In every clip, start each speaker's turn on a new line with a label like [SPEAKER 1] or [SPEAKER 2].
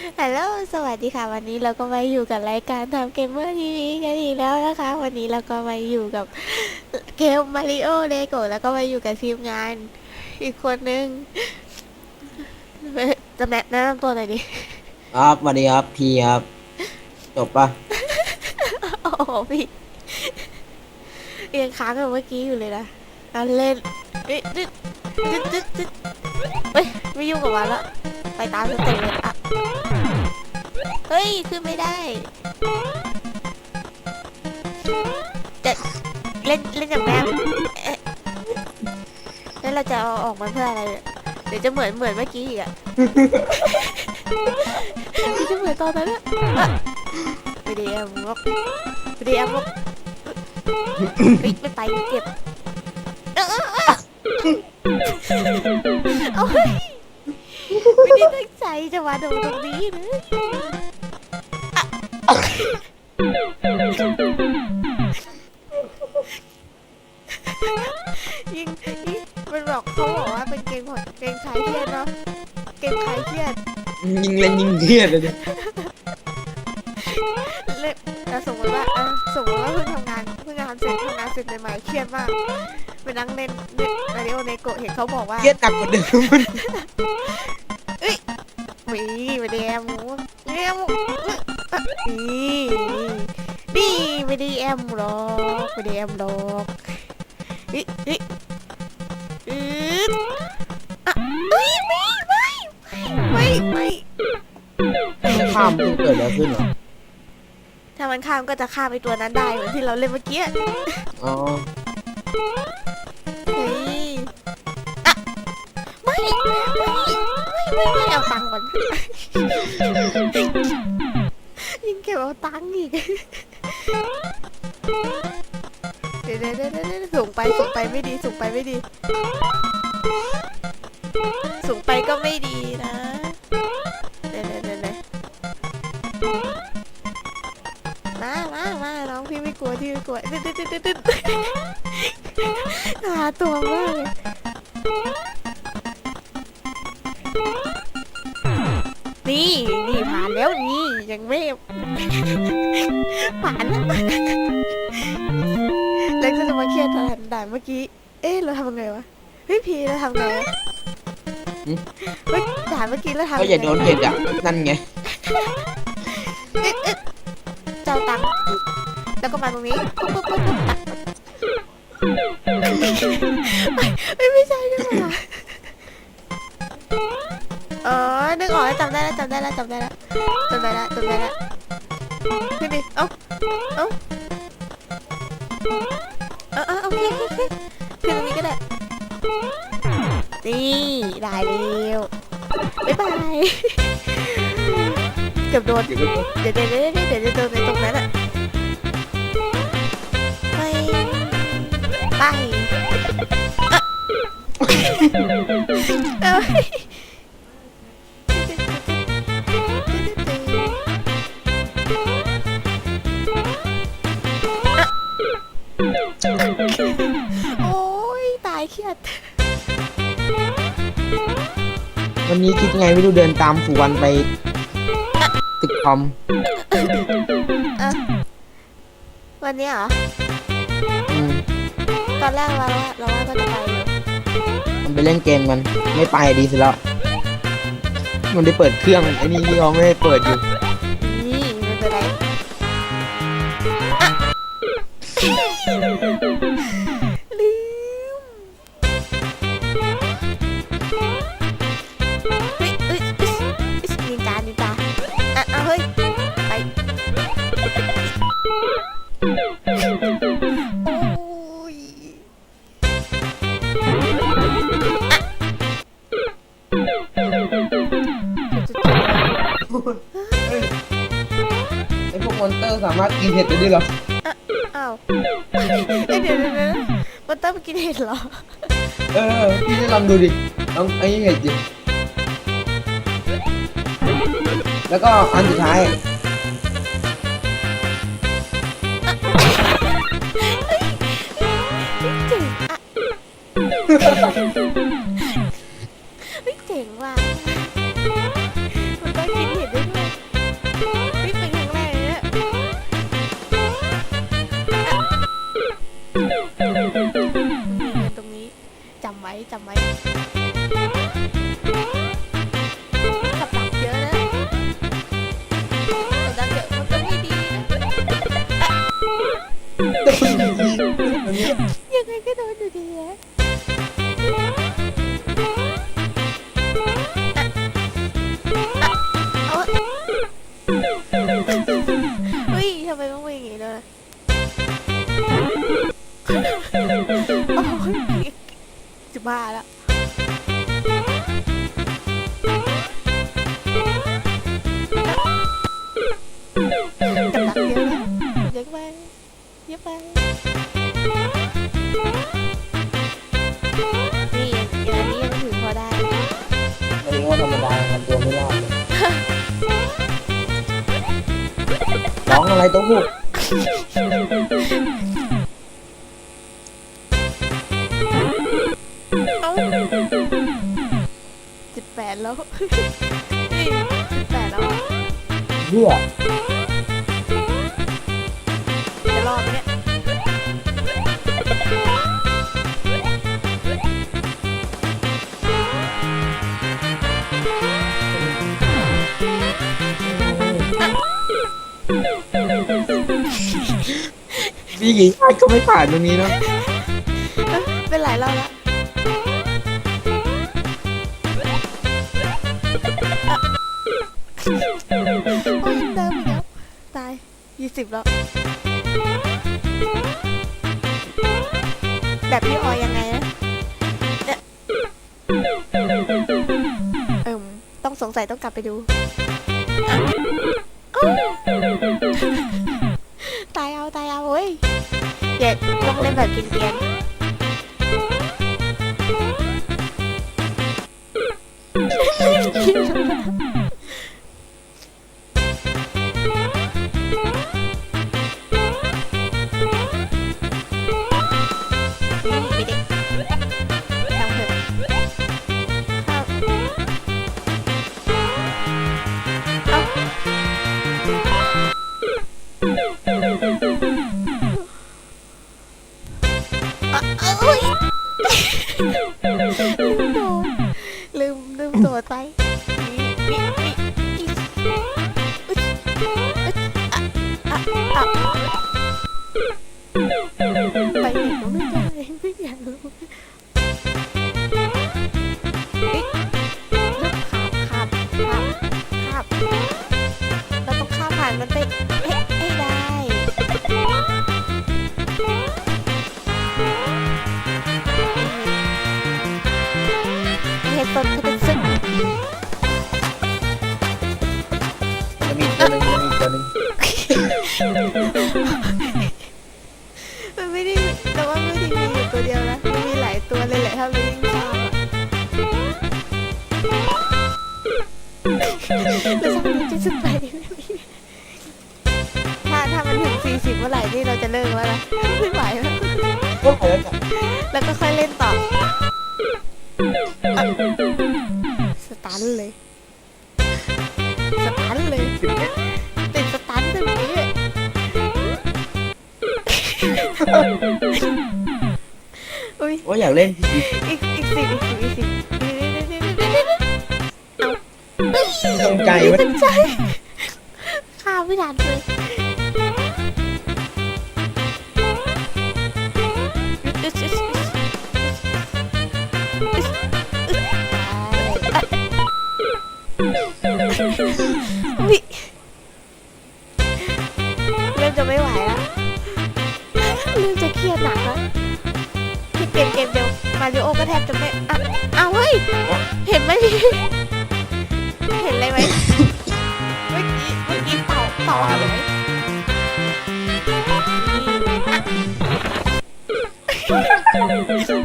[SPEAKER 1] ฮัลโหลสวัสดีค่ะ วันนี้เราก็มาอยู่กับรายการทำเกมเมอร์ทีวีกันอีกแล้วนะคะ วันนี้เราก็มาอยู่กับเกมมาริโอเลโกแล้วก็มาอยู่กับทีมงาน อีกคนนึงจะแนะแนะนำตัวหน่อยดิ
[SPEAKER 2] ครับสวัสดีครับพีครับ จบปะ
[SPEAKER 1] โอ้โหพี่ยังค้างกับเมื่อกี้อยู่เลยนะเอาเล่นเอ้ยดึ๊ดดึ๊ดดึ๊ดดึ๊ดเฮ้ยไม่ยุ่งกับมันละไปตามสเต็ปเลยอะ เฮ้ย ขึ้นไม่ได้จะเล่นเล่นอย่างแม่เอ๊ะแล้วเราจะเอาออกมาเพื่ออะไรเนี่ยเดี๋ยวจะเหมือนเหมือนเมื่อกี้อีกอะ เดี๋ยวจะเหมือนตอนนั้นอะอะไม่ได้แอมวอกไม่ได้แอมวอกเฮ้ยไม่ไปเก็บเออเออเออเอาเฮ้ย ไม่ได้ตั้งใจจะมาโดนตรงนี้นะยิงยิงมันบอกเขาบอกว่าเป็นเกมของเกมคลายเครียดเนาะเกมคลายเครียด
[SPEAKER 2] ยิงเล่นยิงเครียดเลยดิ
[SPEAKER 1] เล่นแต่สมมติว่าเออสมมติว่าเพิ่งทำงานเพิ่งงานเสร็จทำงานเสร็จใหม่ๆเครียดมากไปนั่งเล่นเล่นมาริโอเนโกะเห็นเขาบอกว่า
[SPEAKER 2] เครียดหนักกว่าเดิมมัน
[SPEAKER 1] มี ไม่ได้แอมหมูไม่ได้แอมหมูนี่นี่ไม่ได้แอมหรอกไม่ได้แอมหรอกนี่นี่อืดอะเอ้ยไม่ไม่ไม่ไม่
[SPEAKER 2] ข้ามเพิ่งเกิดอะไรขึ้นเหรอ
[SPEAKER 1] ถ้ามันข้ามก็จะข้ามไปตัวนั้นได้เหมือนที่เราเล่นเมื่อกี้
[SPEAKER 2] อ๋อ
[SPEAKER 1] ไม่ไม่เอาตังค์ก่อนยิ่งเก็บเอาตังค์อีก เดี๋ยวเดี๋ยวเดี๋ยวเดี๋ยวส่งไปส่งไปไม่ดีส่งไปไม่ดีส่งไปก็ไม่ดีนะเดี๋ยวเดี๋ยวเดี๋ยวเดี๋ยวมามามาน้องพี่ไม่กลัวพี่ไม่กลัวตึ๊ดตึ๊ดตึ๊ดตึ๊ดตึ๊ดหาตัวมากเลย นี่นี่ผ่านแล้วนี่ยังไม่ ผ่านแล้วแล้วก็จะมาเครียดตอนด่านเมื่อกี้ เอ๊ะเราทำยังไงวะเฮ้ยพีเราทำไงวะเฮ้ยด่านเมื่อกี้เราทำ
[SPEAKER 2] ก็อย่าโดนเห็ดอะ นั่นไง
[SPEAKER 1] เจ้าตังค์แล้วก็มาตรงนี้ปุ๊บปุ๊บปุ๊บปุ๊บไม่ไม่ใช่ด้วยว่ะอ๋อ นึกออกแล้วจำได้แล้วจำได้แล้วจำได้แล้วจำได้แล้วจำได้แล้วขึ้นดิเอ้าเอ้าเออเออโอเคโอเคโอเคขึ้นตรงนี้ก็ได้นี่ได้แล้วบ๊ายบายเกือบโดน
[SPEAKER 2] เดี๋ยว
[SPEAKER 1] เดี๋ยวเดี๋ยวเดี๋ยวเดี๋ยวจะโดนในตรงนั้นอะไปไป
[SPEAKER 2] วันนี้คิดไงไม่รู้เดินตามสุวรรณไป ตึกคอม
[SPEAKER 1] วันเนี้ยเหรอ
[SPEAKER 2] อืม
[SPEAKER 1] ตอนแรกเราว่าเราว่าก็จะไปอยู่
[SPEAKER 2] มันไปเล่นเกมกัน ไม่ไปดีสุดแล้ว มันได้เปิดเครื่องไอ้นี่ที่เขาไม่ได้เปิดอยู่ามารถกินเห็ดได้ด้วยเหรอ
[SPEAKER 1] อ้าวเอ้ยเดี๋ยวเดี๋ยวเดี๋ยวมันต้องไปกินเห็ดเหรอ
[SPEAKER 2] เออพี่จะลองดูดิลองไอ้เห็ดดิแล้วก็อันสุดท้าย
[SPEAKER 1] เจ๋งอะ อง
[SPEAKER 2] อะไรตัวผู้
[SPEAKER 1] เอ้าสิบแปดแล้วนี่สิบแปดแล้วอะ
[SPEAKER 2] เพื่อ
[SPEAKER 1] จะรอดไหมเนี่ย
[SPEAKER 2] พี่กี่ชาติก็ไม่ผ่านตรงนี้เนาะ
[SPEAKER 1] เป็นหลายรอบแล้วโอ้ยเดิมอีกแล้วตายยี่สิบแล้ว แบบพี่ออยยังไงนะเนี่ยเอิมต้องสงสัยต้องกลับไปดู อย่าต้องเล่นแบบกินเกียน Mm-hmm. มื่อไหร่นี่เราจะเลิกแล้วนะไม่ไหวแล้ว
[SPEAKER 2] ก็เหมือนกัน
[SPEAKER 1] แล้วก็ค่อยเล่นต่ออะสตันเลย สตันเลยติดสตันตรงนี้อุ้ย
[SPEAKER 2] ว่าอยากเล่น
[SPEAKER 1] อีกอีกสิบอีกสิบอีกสิบเอา
[SPEAKER 2] ตรงใจ
[SPEAKER 1] ไม่
[SPEAKER 2] ว่า
[SPEAKER 1] ตั้งใจข้าวไม่ทันเลย จะไม่ไหวแล้วเริ่มจะเครียดหนักแล้วที่เกมเกมเดียวมาริโอก็แทบจะไม่อะอ้าวเฮ้ย เห็นไหมเห็นอะไรไหมเมื่อกี้เมื่อกี้เต่าเต่าอะไรไหมลื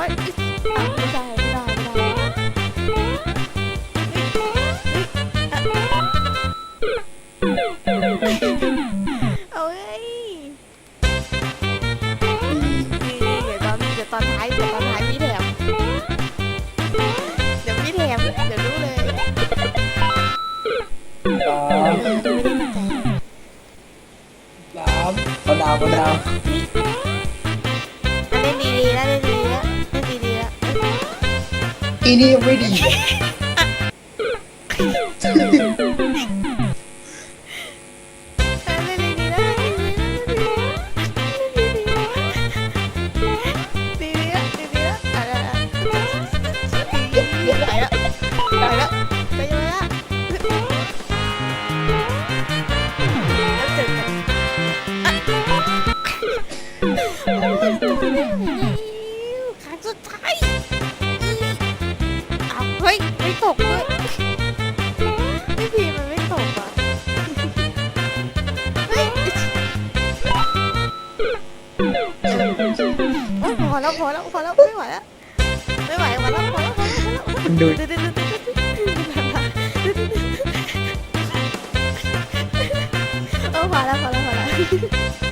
[SPEAKER 1] อยไม่ได้ไม่ได้ไม่ได้เอาเอ้ยนี่เดี๋ยวตอนเดี๋ยวตอนท้ายเดี๋ยวตอนท้ายพี่แถมเดี๋ยวพี่แถมเดี๋ยวรู้เลย
[SPEAKER 2] สาม
[SPEAKER 1] ไม่ได้ตั้งใจ
[SPEAKER 2] สามเอาดาวเอาดาว อีนี่
[SPEAKER 1] แล้วพอแล้วพอแล้วไม่ไหวแล้วไม่ไหวพอแล้วพอแล้วพอแล้วพอแล้ว
[SPEAKER 2] มันดู
[SPEAKER 1] เดี๋ยวเดี๋ยวเดี๋ยวเดี๋ยวเออพอแล้วพอแล้วพอแล้ว